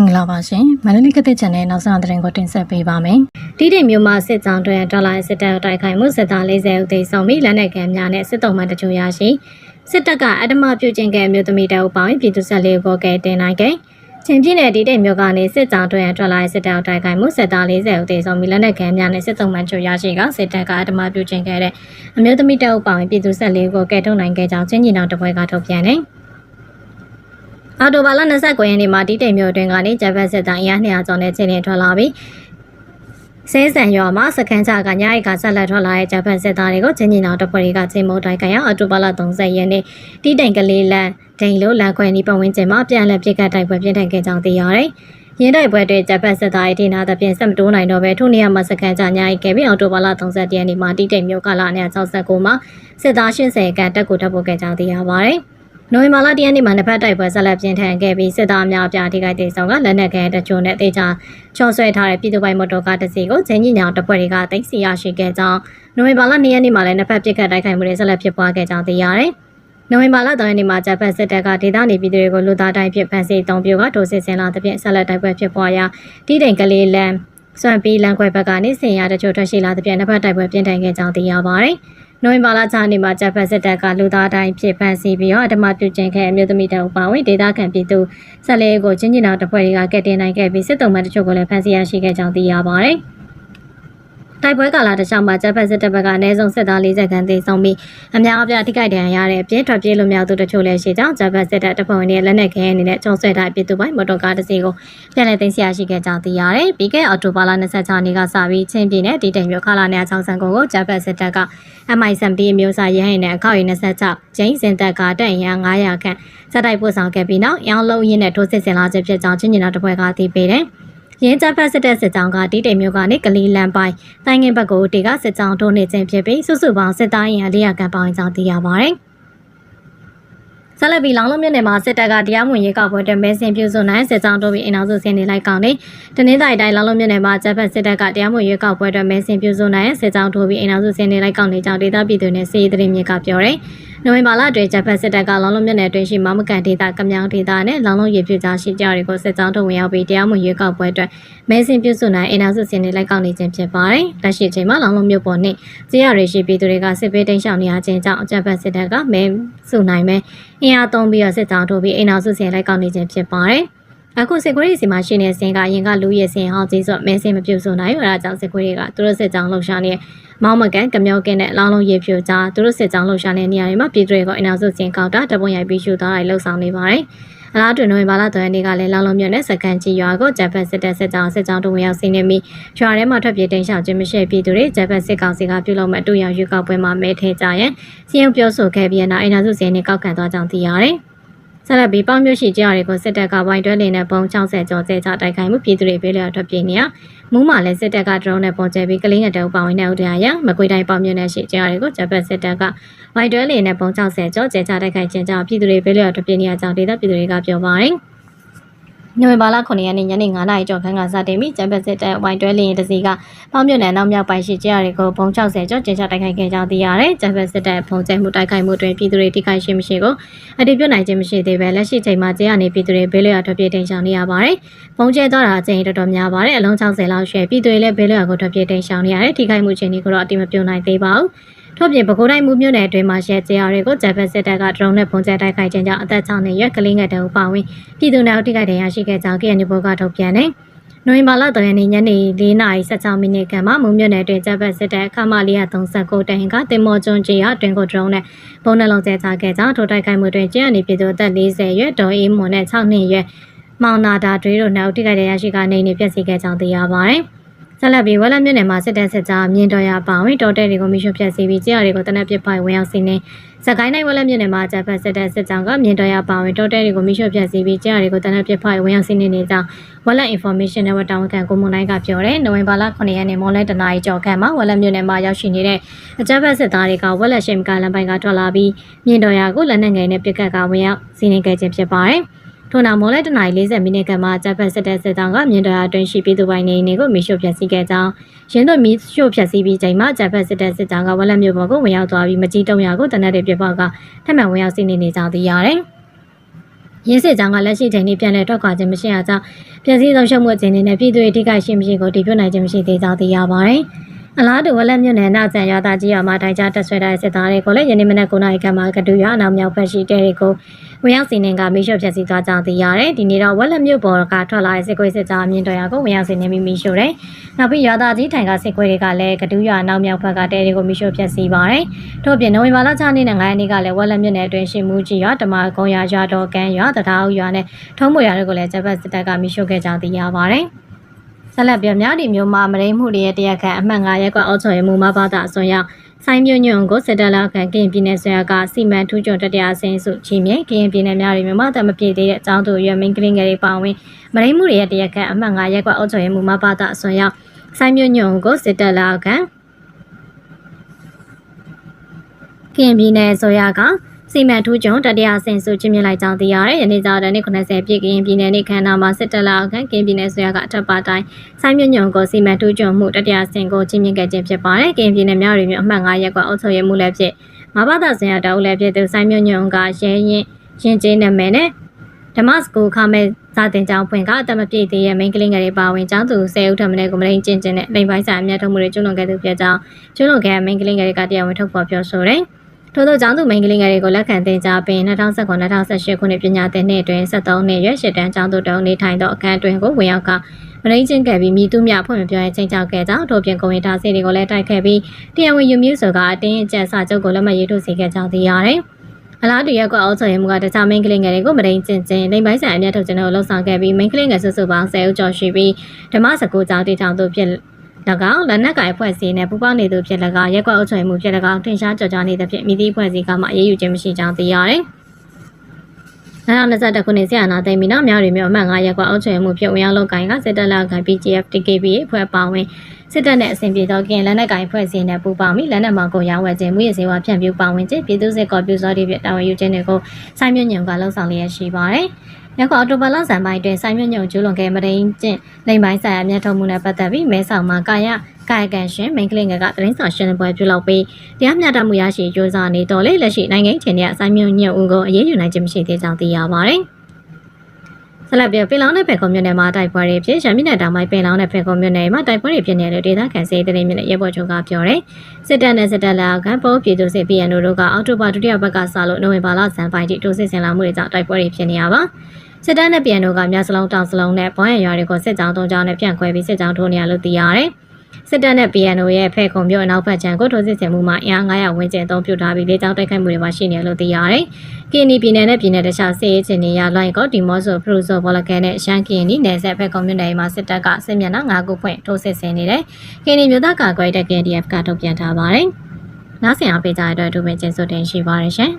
င်္ဂလာပါရှင်မန္တလေးကတဲ့ channel နောက်ဆုံးသတင်းကိုတင်ဆက်ပေးပါမယ်တိတိမျိုးမှာစစ်ကြောင်းတွင်ဒေါ်လာစစ်တပ်တိုက်ခိုက်မှုစစ်သား40ဦးသေဆုံးပြီးလက်နက်ကမ်းများနဲ့စစ်တုံးမှတချို့ရရှိစစ်တပ်ကအဓမ္မပြုကျင့်ခဲ့မျိုးသမီးတအုပ်ပေါင်းပြည်သူဆက်လေးကိုကဲတင်နိုင်ခဲ့ချင်းပြည့်နယ်တိတိမျိုးကနေစစ်ကြောင်းတွင်ဒေါ်လာစစ်တပ်တိုက်ခိုက်မှုစစ်သား40ဦးသေဆုံးပြီးလက်နက်ကမ်းများနဲ့စစ်တုံးမှတချို့ရရှိကစစ်တပ်ကအဓမ္မပြုကျင့်ခဲ့တဲ့အမျိုးသမီးတအုပ်ပေါင်းပြည်သူဆက်လေးကိုကဲထုတ်နိုင်ခဲ့ကြောင်းချင်းကြီးနောင်တပွဲကထုတ်ပြန်တယ် အော်တိုဘာလ29ရက်နေ့မှာတိတိမျိုးတွင်ကနေဂျပန်စစ်တပ်အင်အား200ကျော်နဲ့ချင်းလင်းထွက်လာပြီးစဲဆန်ရွာမှာစကန်ချကညအိတ်ကဆက်လက်ထွက်လာတဲ့ဂျပန်စစ်သားတွေကိုချင်းချင်းအောင်တပ်ဖွဲ့တွေကချင်းမုံတိုက်ခိုက်ရအော်တိုဘာလ30ရက်နေ့တိတိန်ကလေးလန်ဒိန်လိုလန်ခွဲနီပတ်ဝန်းကျင်မှာပြန်လည်ပြစ်ခတ်တိုက်ပွဲပြင်းထန်ခဲ့ကြောင်းသိရတယ်။ရင်းတိုက်ပွဲတွေဂျပန်စစ်သားတွေထိနာသဖြင့်ဆက်မတိုးနိုင်တော့ပဲထိုနေရာမှာစကန်ချညအိတ်ခဲ့ပြီးအော်တိုဘာလ30ရက်နေ့မှာတိတိန်မြို့ကလာ969မှာစစ်သား80ခန့်တက်ကိုတပ်ဖို့ခဲ့ကြောင်းသိရပါတယ်။ နိုဝင်ဘာလတရက်နေ့မှာနှစ်ဖက်တိုက်ပွဲဆက်လက်ပြင်းထန်ခဲ့ပြီးစစ်သားများအပြားထိခိုက်ဒေဆုံးကလက်နက်ခဲတချို့နဲ့တေချာချော့ဆွဲထားတဲ့ပြည်သူ့ပိုင်မော်တော်ကားတစ်စီးကိုချင်းကြီးညောင်တပ်ဖွဲ့တွေကသိမ်းဆီရရှိခဲ့ကြောင်းနိုဝင်ဘာလ2ရက်နေ့မှာလည်းနှစ်ဖက်ပစ်ခတ်တိုက်ခိုက်မှုတွေဆက်လက်ဖြစ်ပွားခဲ့ကြောင်းသိရတယ်။နိုဝင်ဘာလ3ရက်နေ့မှာဂျပန်စစ်တပ်ကဒေသနေပြည်သူတွေကိုလူသားတိုင်းဖြစ်ဖန်ဆီးတုံးပြိုကဒိုစစ်စင်လာသဖြင့်ဆက်လက်တိုက်ပွဲဖြစ်ပွားရာတိတိန်ကလေးလန်စွမ်ပီလန်ခွဲဘက်ကနေဆင်ရတချို့ထွက်ရှိလာသဖြင့်နှစ်ဖက်တိုက်ပွဲပြင်းထန်ခဲ့ကြောင်းသိရပါတယ်။ နိုဝင်ဘာလ6နေ့မှာဂျပန်စစ်တပ်ကလူသားတိုင်းဖြစ်ဖန်ဆီးပြီးတော့အဓမ္မပြုကျင့်ခဲ့အမျိုးသမီးတအုပ်ပါဝင်ဒေသခံပြည်သူဆက်လက်ကိုချင်းချင်းတော်တပ်ဖွဲ့တွေကကက်တင်နိုင်ခဲ့ပြီးစစ်တုံးမှတချို့ကိုလည်းဖမ်းဆီးရရှိခဲ့ကြောင်းသိရပါတယ်။ တိုက်ပွဲကာလတစ်လျှောက်မှာဂျပန်စစ်တပ်ဘက်ကအနည်းဆုံးစစ်သား40ခန်းသေဆုံးပြီးအများအပြားထိခိုက်ဒဏ်ရာရတဲ့အပြင်ထွက်ပြေးလွတ်မြောက်သူတချို့လည်းရှိကြောင်းဂျပန်စစ်တပ်တပ်ဖွဲ့ဝင်တွေလက်နက်ခဲအနေနဲ့ကျုံဆွဲထားပြည်သူပိုင်မော်တော်ကားတစ်စီးကိုပြန်လည်သိမ်းဆည်းရရှိခဲ့ကြောင်းသိရတယ်။ပြီးခဲ့အော်တိုဘာလ26ရက်နေ့ကစပြီးချင်းပြည်နယ်တီတိမ်မြို့ခလာနယ်60ကိုကိုဂျပန်စစ်တပ်က MI-7B အမျိုးအစားရဟိန်နဲ့အခောက်ရီ26ဂျိန်းစင်တပ်ကတပ်ရန်900ခန့်စက်တိုက်ပို့ဆောင်ခဲ့ပြီးနောက်ရောင်းလုံးရင်းနဲ့ထိုးစစ်ဆင်လာခြင်းဖြစ်ကြောင်းချင်းကျင်တော်တစ်ဖွဲ့ကသိပေးတယ်။ ရင်းတပ်ဖက်စစ်တပ်စစ်ကြောင်းကတီးတိမ်မြို့ကနေကလီလန်ပိုင်းတိုင်းငင်ဘက်ကိုတေကစစ်ကြောင်းထိုးနေခြင်းဖြစ်ပြီးစုစုပေါင်းစစ်သားရင်400ခန့်ပေါင်းကြောင်းသိရပါတယ်။ဆက်လက်ပြီးလောင်လုံးမြစ်နယ်မှာစစ်တပ်ကတရားမဝင်ရေကောက်ပွဲတွင်မဲစင်ပြုစုနိုင်စစ်ကြောင်းတို့ပြီးအင်အောင်စုစင်းနေလိုက်ကောင်နေတနင်္သာရီတိုင်းလောင်လုံးမြစ်နယ်မှာဂျပန်စစ်တပ်ကတရားမဝင်ရေကောက်ပွဲတွင်မဲစင်ပြုစုနိုင်စစ်ကြောင်းတို့ပြီးအင်အောင်စုစင်းနေလိုက်ကောင်နေကြောင်းဒေသပြည်သူနဲ့စီးရီးသတင်းမြစ်ကပြောတယ်။ နိုဝင်ဘာလအတွင်းဂျပန်စစ်တပ်ကလောင်လုံးမြစ်နယ်အတွင်းရှိမမကန်ဒေသကမြောင်ဒေသနဲ့လောင်လုံးရေပြူကြားရှိကြတွေကိုစစ်ကြောင်းတို့ဝင်ရောက်ပြီးတရားမဝင်ရေကောက်ပွဲတွင်မဲစင်ပြုစုနိုင်အင်အောင်စုစင်းနေလိုက်ကောင်နေခြင်းဖြစ်ပါတယ်။လက်ရှိချိန်မှာလောင်လုံးမြို့ပေါ်နှင့်ကြေးရရရှိပြည်သူတွေကစစ်ပေးတိမ်းရှောင်နေရခြင်းကြောင့်ဂျပန်စစ်တပ်ကမဲစုနိုင်မဲအင်အားသုံးပြီးတော့စစ်ကြောင်းထိုးပြီးအိမ်တော်စုစင်လိုက်ကောက်နေခြင်းဖြစ်ပါတယ်။ အခုစစ်ခွေးတွေစီမှာရှိနေတဲ့စင်ကရင်ကလူရဲစင်ဟောင်းကြီးဆိုမဲစင်မပြုတ်ဆိုနိုင်ဘူးအဲဒါကြောင့်စစ်ခွေးတွေကသူတို့စစ်ကြောင်းလှုပ်ရှားနေမောင်းမကန်ကမြောက်ကင်းနဲ့လောင်းလုံးရေဖြူကြားသူတို့စစ်ကြောင်းလှုပ်ရှားနေတဲ့နေရာတွေမှာပြည်သူတွေကအိမ်တော်စုစင်ကောက်တာတပွန်ရိုက်ပြီးရှူသားတွေလှုပ်ဆောင်နေပါတယ်။အလားတူနိုဝင်ဘာလ3ရက်နေ့ကလည်းလောင်လုံးမြို့နယ်စကန်ကြီးရွာကိုဂျပန်စစ်တပ်စစ်ကြောင်းစစ်ကြောင်းတို့ဝင်ရောက်စီးနေပြီးရွာထဲမှာထွက်ပြေးတိမ်းရှောင်ခြင်းမရှိပြည်သူတွေဂျပန်စစ်ကောင်စီကပြုလုပ်မဲ့အတူရောင်ရွေးကောက်ပွဲမှာမဲထဲကြရန်စီရင်ပြောဆိုခဲ့ပြီးနောက်အိမ်တော်စုစင်နဲ့ကောက်ခံသွားကြောင်းသိရတယ်။ ဆက်လက်ပြီးပေါင်းမျိုးရှိကြရတွေကိုစစ်တပ်ကဝိုင်းတွဲလင်းနဲ့ပုံ60ကျော်ကျဲချတိုက်ခိုက်မှုပြည်သူတွေပေးလျော်ထွက်ပြေးနေရမူးမှလည်းစစ်တပ်ကဒရုန်းနဲ့ပုံကျဲပြီးကလေးငယ်တုပ်ပါဝင်တဲ့ဥဒရာရမကွေတိုင်းပေါင်းမျိုးနဲ့ရှိကြရတွေကိုဂျပန်စစ်တပ်ကဝိုင်းတွဲလင်းနဲ့ပုံ60ကျော်ကျဲချတိုက်ခိုက်ခြင်းကြောင့်ပြည်သူတွေပေးလျော်ထွက်ပြေးနေရကြောင်းဒေသပြည်သူတွေကပြောပါတယ်။ နိုဝင်ဘာလ9ရက်နေ့ညနေ9:00နာရီကျော်ခန်းကစတင်ပြီးကျန်းပစစ်တပ်ဝိုင်တွဲလင်းတစီကပေါင်းမြွနယ်နောက်မြောက်ပိုင်းရှိကြရတွေကိုဘုံ60ကျော်ကျင်းချတိုက်ခိုက်ခဲ့ကြောင်းသိရတယ်။ကျန်းပစစ်တပ်ဖုံကျဲမှုတိုက်ခိုက်မှုတွင်ပြည်သူတွေထိခိုက်ရှိမရှိကိုအတည်ပြုနိုင်ခြင်းမရှိသေးပဲလက်ရှိချိန်မှာကျရနေပြည်သူတွေဘေးလွတ်ရာထွက်ပြေးတိမ်းရှောင်နေရပါတယ်။ဘုံကျဲသွားတာအချိန်တော်တော်များပါတယ်။အလုံး60လောက်ရှိပြည်သူတွေလည်းဘေးလွတ်ရာကိုထွက်ပြေးတိမ်းရှောင်နေရတယ်။ထိခိုက်မှုချင်းတွေကိုတော့အတိမပြုံနိုင်သေးပါဘူး။ ထို့ပြင်ပဲခူးတိုင်းမှုမြို့နယ်အတွင်းမှာရဲကြရတွေကိုဂျပန်စစ်တပ်ကဒရုန်းနဲ့ပုံကျဲတိုက်ခိုက်ခြင်းကြောင့်အသက်6နှစ်ရွယ်ကလေးငယ်တအုပ်ပါဝင်ပြည်သူတွေအထိခိုက်ဒဏ်ရာရှိခဲ့ကြောင်း KNU ဘကထုတ်ပြန်တယ်။နိုဝင်ဘာလ3ရက်နေ့ညနေ4:16မိနစ်ခန့်မှာမုံမြင့်နယ်တွင်ဂျပန်စစ်တပ်ခမလီယာ39တဟင်ကတင်မော်ကျွန်းကြီးရအတွင်ကိုဒရုန်းနဲ့ဘုံနှလုံးကျဲချခဲ့ကြောင်းထိုတိုက်ခိုက်မှုတွင်ကျန်းအနေပြည်သူအသက်40ရွယ်ဒေါ်အေးမွန်နဲ့6နှစ်ရွယ်မောင်နာတာတွေတို့နောက်ထိခိုက်ဒဏ်ရာရှိကနေနေပြည့်စည်ခဲ့ကြောင်းသိရပါတယ်။ ဆက်လက်ပြီးဝက်လက်မြို့နယ်မှာစစ်တပ်စစ်သားမြင်းတော်ရပါဝင်တော်တဲ့တွေကိုမိရှုဖျက်ဆီးပြီးကြားတွေကိုတနက်ပစ်ပိုင်ဝင်ရောက်စီးနေစကိုင်းနိုင်ဝက်လက်မြို့နယ်မှာဂျပန်စစ်တပ်စစ်ကြောင်းကမြင်းတော်ရပါဝင်တော်တဲ့တွေကိုမိရှုဖျက်ဆီးပြီးကြားတွေကိုတနက်ပစ်ပိုင်ဝင်ရောက်စီးနေနေကြောင်းဝက်လက် information network တာဝန်ခံကိုမွန်နိုင်ကပြောတယ်နိုဝင်ဘာလ9ရက်နေ့မွန်လဲတနာရီကျော်ခန့်မှာဝက်လက်မြို့နယ်မှာရောက်ရှိနေတဲ့အကြမ်းဖက်စစ်သားတွေကဝက်လက်ရှိမ်ကလန်ပိုင်းကထွက်လာပြီးမြင်းတော်ရကိုလက်နက်ငယ်နဲ့ပစ်ကတ်ကဝင်ရောက်စီးနေခဲ့ခြင်းဖြစ်ပါတယ်။ ထို့နောက်မော်လဲတနာရီ40မိနစ်ခန့်မှာဂျပန်စစ်တပ်စစ်တောင်ကမြင်းတော်အတွင်းရှိပြည်သူပိုင်နေနေကိုမီရှို့ဖျက်ဆီးခဲ့ကြောင်းရင်းတို့မီရှို့ဖျက်ဆီးပြီးချိန်မှာဂျပန်စစ်တပ်စစ်တောင်ကဝက်လက်မြို့ပေါ်ကိုဝင်ရောက်သွားပြီးမကြီးတုံရကိုတနက်တွေပြပောက်ကထပ်မံဝင်ရောက်စီးနေနေကြောင်းသိရတယ်။ရင်းစစ်ကြောင့်ကလက်ရှိချိန်ထိပြန်လည်ထွက်ခွာခြင်းမရှိတာကြောင့်ပြည်စည်းဆုံးရှုံးမှုအခြေအနေနဲ့ပြည်သူတွေထိခိုက်ရှိမရှိကိုတည်ပြုနိုင်ခြင်းမရှိသေးကြောင်းသိရပါတယ်။ အလားတူဝက်လက်မြို့နယ်နောက်ကျန်ရွာသားကြီးရွာမှာထိုင်ကြားတက်ဆွဲထားတဲ့စစ်သားတွေကိုလည်းယနေ့မနက်9:00နာရီခန့်မှာကတူရွာအနောက်မြောက်ဘက်ရှိတဲ့တွေကိုဝင်ရောက်စီးနှင်ကမိရှုဖျက်ဆီးသွားကြောင်းသိရတယ်။ဒီနေ့တော့ဝက်လက်မြို့ပေါ်ကထွက်လာတဲ့စစ်ကွေးစစ်သားအမြင့်တော်ရွာကိုဝင်ရောက်စီးနှင်ပြီးမိရှုတယ်။နောက်ပြီးရွာသားကြီးထိုင်ကစစ်ကွေးတွေကလည်းကတူရွာအနောက်မြောက်ဘက်ကတဲတွေကိုမိရှုဖျက်ဆီးပါတယ်။ထို့ပြင်နိုဝင်ဘာလ6ရက်နေ့နဲ့9ရက်နေ့ကလည်းဝက်လက်မြို့နယ်အတွင်းရှိမှုကြီးရွာဓမ္မကုန်းရွာရွာတော်ကန်းရွာတထားဦးရွာနဲ့ထုံးမွေရွာတို့ကိုလည်းဂျပန်စစ်တပ်ကမိရှုခဲ့ကြောင်းသိရပါတယ်။ ဆက်လက်ပြောများဒီမျိုးမှာမရိမှုတွေရဲ့တရားခံအမှတ်9ရက်ကွာအောက်ချော်ရမှုမဘာသာအစွန်ရောက်ဆိုင်မြို့ညွန့်ကိုစစ်တပ်လောက်ခံကရင်ပြည်နယ်ဆွေရကစီမံထူးချွန်တတရားအစင်းစုချင်းမြင့်ကရင်ပြည်နယ်များတွေမြန်မာတမပြေသေးတဲ့အကြောင်းတို့ရွေမင်းကလင်းငယ်တွေပါဝင်မရိမှုတွေရဲ့တရားခံအမှတ်9ရက်ကွာအောက်ချော်ရမှုမဘာသာအစွန်ရောက်ဆိုင်မြို့ညွန့်ကိုစစ်တပ်လောက်ခံကရင်ပြည်နယ်ဆွေရက စီမံထူးကျွန်းတတရားဆင်စုချင်းမြင့်လိုက်ကြောင်းသိရတယ်။ယနေ့ကျတော့နေ့90ပြည့်ကရင်ပြည်နယ်နေ့ခန္ဓာမှာစစ်တပ်လောက်ခံကရင်ပြည်နယ်ဆွေရကအထက်ပါတိုင်းဆိုင်မြင့်ညုံကိုစီမံထူးကျွန်းမှုတတရားဆင်ကိုချင်းမြင့်ခဲ့ခြင်းဖြစ်ပါတယ်။ကရင်ပြည်နယ်များရီမြို့အမှတ်9ရပ်ကွာအုပ်ချုပ်ရေးမှုလည်းဖြစ်မဘာသာဆင်ရတောက်လည်းဖြစ်သူဆိုင်မြင့်ညုံကရဲရင်ရင်ကျေးနာမည်နဲ့ဓမ္မစကူခမဲဇာတင်ကျောင်းဖွင့်ကအတမပြည့်သေးရဲ့မိန်းကလေးငယ်တွေပါဝင်ကျောင်းသူ10ဦးထပ်မံကိုမရင်းကျင့်ကျင့်နဲ့လိမ်ပိုင်းဆိုင်အမြတ်ထုတ်မှုတွေကျွလွန်ခဲ့သူဖြစ်ကြောင်းကျွလွန်ခဲ့တဲ့မိန်းကလေးငယ်တွေကတရားဝင်ထုတ်ဖော်ပြောဆိုတယ်။ ထို့သောကျောင်းသူမိန်းကလေးငယ်တွေကိုလက်ခံတင်ကြားပြီး2019-2018ခုနှစ်ပညာသင်နှစ်အတွင်း73နှစ်ရွယ်ရှစ်တန်းကျောင်းသူတုံးနေထိုင်သောအခန်းအတွင်းကိုဝင်ရောက်ကမရင်းချင်းခဲ့ပြီးမြည်သူမြဖွင့်မပြောရဲ့ချင်းချောက်ခဲ့ကြောင်းထို့ပြင်ကုန်ရင်သားစီတွေကိုလည်းတိုက်ခဲ့ပြီးတရားဝင်ယူမျိုးဆိုကအတင်းအကျပ်စာချုပ်ကိုလက်မှတ်ရေးထိုးစီခဲ့ကြောင်းသိရတယ်။အလားတူရက်ကွက်အောက်ချော်ရဲမှုကတခြားမိန်းကလေးငယ်တွေကိုမရင်းချင်းချင်းလိမ်ပိုင်းဆိုင်အမြတ်ထုတ်ခြင်းတို့လှုပ်ဆောင်ခဲ့ပြီးမိန်းကလေးငယ်စုစုပေါင်း10ဦးကျော်ရှိပြီးဓမ္မစကူကျောင်းတည်ထောင်သူဖြစ်၎ င်းလက်နက်ကင်ဖွဲ့စည်းနဲ့ပူပေါင်းနေသူဖြစ်၎င်းရက်ကွက်အုပ်ချုပ်မှုဖြစ်၎င်းတင်ရှားကြော်ကြားနေတဲ့ဖြစ်မိသည့်ဖွဲ့စည်းကမှအရေးယူခြင်းမရှိကြောင်းသိရတယ်။2021ခုနှစ်ဆီယနာသိမ်းပြီးနောက်များရီမျိုးအမှတ်9ရက်ကွက်အုပ်ချုပ်မှုဖြစ်ဝင်ရောက်လုပ်ကိုင်ကစစ်တပ်လက်ခံ PGF TKB အဖွဲ့ပါဝင်စစ်တပ်နဲ့အစဉ်ပြေသောကင်လက်နက်ကင်ဖွဲ့စည်းနဲ့ပူးပေါင်းပြီးလက်နက်မောင်ကိုရောင်းဝယ်ခြင်းမှုရစေဝါဖြန့်ဖြူးပါဝင်ခြင်းပြည်သူ့စစ်ကော်ပြူစောတိဖြစ်တာဝန်ယူခြင်းတွေကိုစိုင်းမြင့်ညံကလှုံ့ဆော်လျက်ရှိပါတယ်။ ရက်ကွက်အော်တိုဘာလဆန်ပိုင်းတွင်စိုင်းမြင့်ညံကျူးလွန်ခဲ့မရင်းကျင့်လိမ်ပိုင်းဆိုင်အမြတ်ထုတ်မှုနဲ့ပတ်သက်ပြီးမဲဆောက်မှာကာယကာယကံရှင်မိန်ကလေးငယ်ကသတင်းစာရှင်းလင်းပွဲပြုလုပ်ပြီးတရားမျှတမှုရရှိကြိုးစားနေတော်လေလက်ရှိနိုင်ငံချင်းရဲ့အဆိုင်မြင့်ညံဦးကိုအရေးယူနိုင်ခြင်းမရှိသေးကြောင်းသိရပါတယ်။ဆလပ်ပြပင်လောင်းတဲ့ဖက်ကွန်မြူနယ်မှာတိုက်ပွဲတွေဖြစ်ရမြင့်နယ်တောင်ပိုင်းပင်လောင်းတဲ့ဖက်ကွန်မြူနယ်မှာတိုက်ပွဲတွေဖြစ်နေတယ်ဒေသခံစေတရင်မြင့်ရဲ့ရဲဘော်ချုပ်ကပြောတယ်။စစ်တပ်နဲ့စစ်တပ်လက်အောက်ခံပေါ်ပြည်သူစစ် PNO တို့ကအောက်တိုဘာဒုတိယဘက်ကစလို့နိုဝင်ဘာလဇန်ပိုင်းထိတိုးစစ်ဆင်လာမှုတွေကြောင့်တိုက်ပွဲတွေဖြစ်နေရပါ။ စစ်တပ်နဲ့ PNO ကမြစလုံးတောင်စလုံးနဲ့ဘွားရရွာတွေကိုစစ်ကြောင်းတုံးကြောင်းနဲ့ပြန့်ခွဲပြီးစစ်ကြောင်းထိုးနေရလို့သိရတယ်။စစ်တပ်နဲ့ PNO ရဲ့ဖဲခုံမြို့အနောက်ဘက်ခြမ်းကိုထိုးစစ်ဆင်မှုမှာအင်အား900ဝန်းကျင်အသုံးပြုထားပြီးလေကြောင်းတိုက်ခိုက်မှုတွေပါရှိနေတယ်လို့သိရတယ်။ကင်းနီပြည်နယ်နဲ့ပြည်နယ်တခြားစစ်ရေးချင်းတွေရလွိုင်ကောဒီမော့ဆိုဖရူဆိုဘောလကန်နဲ့ရှမ်းကင်းနီနယ်စပ်ဖက်ခုံမြို့နယ်မှာစစ်တပ်ကစစ်မျက်နှာ9ခုဖွင့်ထိုးစစ်ဆင်နေတယ်။ကင်းနီမြို့သားကာကွယ်တဲ့ KDF ကထုတ်ပြန်ထားပါတယ်။နောက်ဆင်အားပေးကြတဲ့အတွက်ဒုပင်ကျင်းစုတင်ရှိပါရရှင်။